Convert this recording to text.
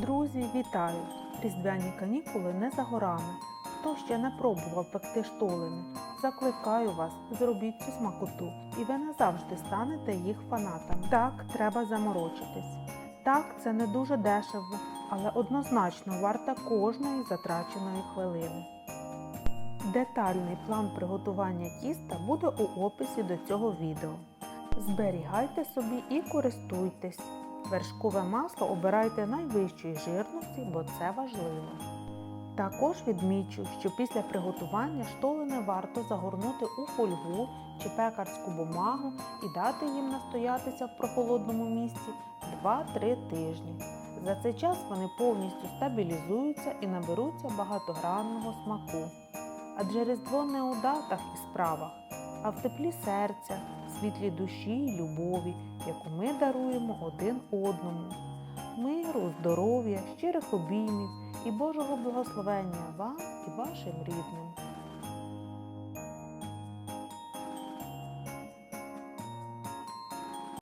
Друзі, вітаю! Різдвяні канікули не за горами. Хто ще не пробував пекти штолени, закликаю вас, зробіть цю смакоту, і ви назавжди станете їх фанатами. Так, треба заморочитись. Так, це не дуже дешево, але однозначно варта кожної затраченої хвилини. Детальний план приготування тіста буде у описі до цього відео. Зберігайте собі і користуйтесь. Вершкове масло обирайте найвищої жирності, бо це важливо. Також відмічу, що після приготування штолени варто загорнути у фольгу чи пекарську бумагу і дати їм настоятися в прохолодному місці 2-3 тижні. За цей час вони повністю стабілізуються і наберуться багатогранного смаку. Адже Різдво не у датах і справах, а в теплі серця, світлі душі й любові, яку ми даруємо один одному. Миру, здоров'я, щирих обіймів і Божого благословення вам і вашим рідним.